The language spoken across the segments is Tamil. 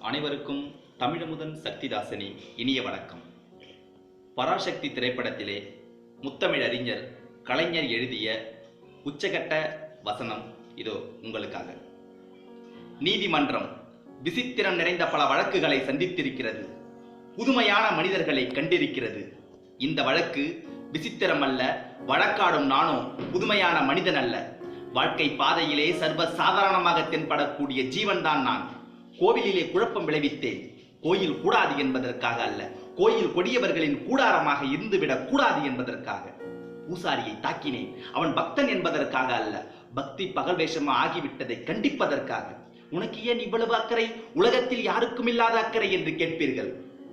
அனைவருக்கும் தமிழமுதன் சக்திதாசனி இனிய வணக்கம். பராசக்தி திரைப்படத்திலே முத்தமிழ் அறிஞர் கலைஞர் எழுதிய உச்சகட்ட வசனம் இதோ உங்களுக்காக. நீதிமன்றம் விசித்திரம் நிறைந்த பல வழக்குகளை சந்தித்திருக்கிறது. புதுமையான மனிதர்களை கண்டிருக்கிறது. இந்த வழக்கு விசித்திரம் அல்ல வழக்காடும் நானும் புதுமையான மனிதன் அல்ல வாழ்க்கை பாதையிலே சர்வ சாதாரணமாக தென்படக்கூடிய ஜீவன்தான் நான். கோவிலிலே குழப்பம் விளைவித்தேன். கோயில் கூடாது என்பதற்காக அல்ல கோயில் கொடியவர்களின் கூடாரமாக இருந்துவிடக் கூடாது என்பதற்காக. பூசாரியை தாக்கினேன். அவன் பக்தன் என்பதற்காக அல்ல பக்தி பகல் வேஷமா ஆகிவிட்டதை கண்டிப்பதற்காக. உனக்கு ஏன் இவ்வளவு அக்கறை? உலகத்தில் யாருக்கும் இல்லாத அக்கறை என்று கேட்பீர்கள்.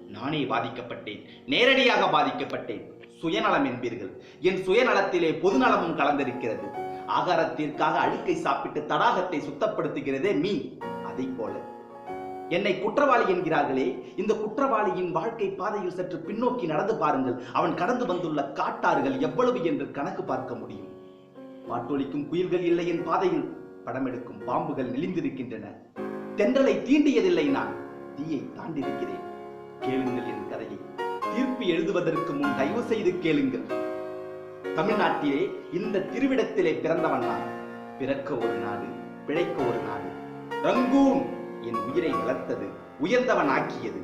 நானே பாதிக்கப்பட்டேன் நேரடியாக பாதிக்கப்பட்டேன். சுயநலம் என்பீர்கள். என் சுயநலத்திலே பொதுநலமும் கலந்திருக்கிறது. ஆகாரத்திற்காக அழுக்கை சாப்பிட்டு தடாகத்தை சுத்தப்படுத்துகிறதே மீன். அதை போல என்னை குற்றவாளி என்கிறார்களே இந்த குற்றவாளியின் வாழ்க்கை பாதையில் சற்று பின்னோக்கி நடந்து பாருங்கள். அவன் கடந்து வந்துள்ள காட்டாறுகள் எவ்வளவு என்று கணக்கு பார்க்க முடியும். பாட்டொலிக்கும் குயில்கள் இல்லை என் பாதையில். படமெடுக்கும் பாம்புகள் நெளிந்திருக்கின்றன. தென்றலை தீண்டியதில்லை நான். தீயை தாண்டிருக்கிறேன். கேளுங்கள் என் கதையை. தீர்ப்பு எழுதுவதற்கு முன் தயவு செய்து கேளுங்கள். தமிழ்நாட்டிலே இந்த திருவிடத்திலே பிறந்தவன் நான். பிறக்க ஒரு நாடு பிழைக்க ஒரு நாடு. ரங்கூன்! என் உயிரை வளர்த்தது உயர்ந்தவன் ஆக்கியது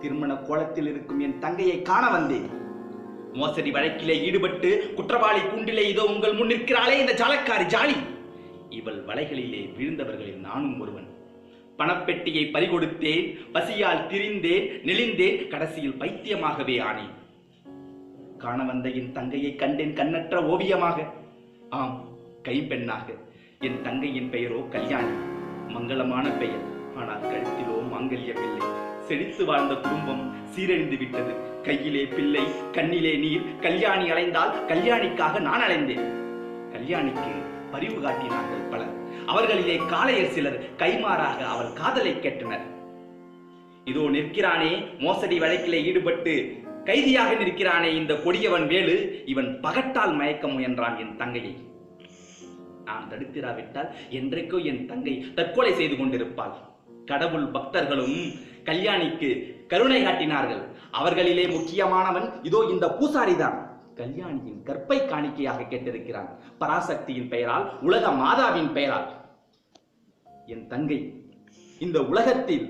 திருமண கோலத்தில் இருக்கும் என் தங்கையை காண வந்தேன். மோசடி வழக்கிலே ஈடுபட்டு குற்றவாளி கூண்டிலே இதோ உங்கள் முன் நிற்கிறாளே இந்த ஜாலக்காரி ஜாலி. இவள் வலைகளிலே வீழ்ந்தவர்களில் நானும் ஒருவன். பணப்பெட்டியை பறிகொடுத்தேன் பசியால் திரிந்தேன் நெளிந்தேன் கடைசியில் பைத்தியமாகவே ஆனேன். காண வந்த என் தங்கையை கண்டேன் கண்ணற்ற ஓவியமாக. ஆம் கைப்பெண்ணாக. என் தங்கையின் பெயரோ கல்யாணி. மங்களமான பெயர். ஆனால் கழுத்திலோ மாங்கல்யம் இல்லை செழித்து வாழ்ந்த குடும்பம் சீரழிந்து விட்டது. கையிலே பிள்ளை கண்ணிலே நீர். கல்யாணி அலைந்தால் கல்யாணிக்காக நான் அலைந்தேன். கல்யாணிக்கு பரிவு காட்டினார்கள் பலர். அவர்களிலே காளையர் சிலர். கைமாறாக அவள் காதலை கேட்டனர். இதோ நிற்கிறானே மோசடி வழக்கிலே ஈடுபட்டு. கைதியாக நிற்கிறானே இந்த கொடியவன் வேலு. இவன் பகட்டால் மயக்க முயன்றான் என் தங்கையை. நான் தடுத்திராவிட்டால் என்றைக்கோ என் தங்கை தற்கொலை செய்து கொண்டிருப்பாள். கடவுள் பக்தர்களும் கல்யாணிக்கு கருணை காட்டினார்கள். அவர்களிலே முக்கியமானவன் இதோ இந்த பூசாரிதான். கல்யாணியின் கற்பை காணிக்கையாக கேட்டிருக்கிறான். பராசக்தியின் பெயரால் உலக மாதாவின் பெயரால். என் தங்கை இந்த உலகத்தில்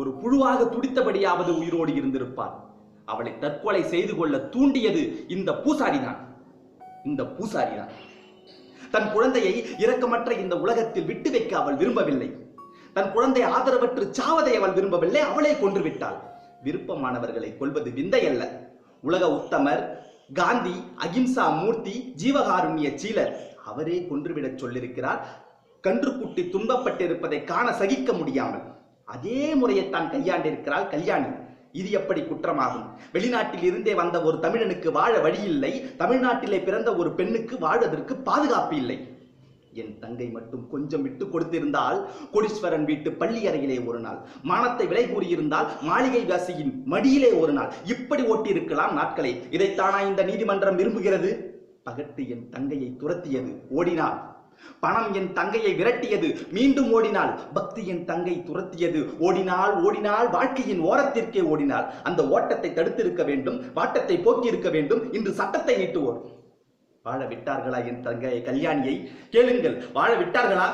ஒரு புழுவாக துடித்தபடியாவது உயிரோடு இருந்திருப்பாள். அவளை தற்கொலை செய்து கொள்ள தூண்டியது இந்த பூசாரிதான். இந்த பூசாரிதான். தன் குழந்தையை இரக்கமற்ற இந்த உலகத்தில் விட்டு வைக்க அவள் விரும்பவில்லை. தன் குழந்தை ஆதரவற்று சாவதை அவள் விரும்பவில்லை அவளே கொன்று விட்டாள். விருப்பமானவர்களை கொல்வது விந்தை அல்ல உலக உத்தமர் காந்தி அகிம்சா மூர்த்தி ஜீவகாருண்ய சீலர் அவரே கொன்றுவிடச் சொல்லியிருக்கிறார் கன்றுக்குட்டி துன்பப்பட்டிருப்பதை காண சகிக்க முடியாமல். அதே முறையைத்தான் கையாண்டிருக்கிறாள் கல்யாணி. இது எப்படி குற்றமாகும்? வெளிநாட்டில் இருந்தே வந்த ஒரு தமிழனுக்கு வாழ வழியில்லை. தமிழ்நாட்டிலே பிறந்த ஒரு பெண்ணுக்கு வாழ்வதற்கு பாதுகாப்பு இல்லை. என் தங்கை மட்டும் கொஞ்சம் விட்டு கொடுத்திருந்தால் கோடீஸ்வரன் வீட்டு பள்ளி அறையிலே ஒரு நாள் மானத்தை விலை கூறியிருந்தால் மாளிகை வாசியின் மடியிலே ஒரு நாள். இப்படி ஓட்டியிருக்கலாம் நாட்களை. இதைத்தானா இந்த நீதிமன்றம் விரும்புகிறது? பகட்டு என் தங்கையை துரத்தியது. ஓடினாள். பணம் என் தங்கையை விரட்டியது மீண்டும் ஓடினாள் பக்தி என் தங்கை துரத்தியது. ஓடினால் ஓடினால் வாழ்க்கையின் ஓரத்திற்கே ஓடினாள் அந்த ஓட்டத்தை தடுத்திருக்க வேண்டும் வாட்டத்தை போக்கியிருக்க வேண்டும். இன்று சட்டத்தை நீட்டுவோர் வாழ விட்டார்களா என் தங்கையை கல்யாணியை? கேளுங்கள் வாழ விட்டார்களா?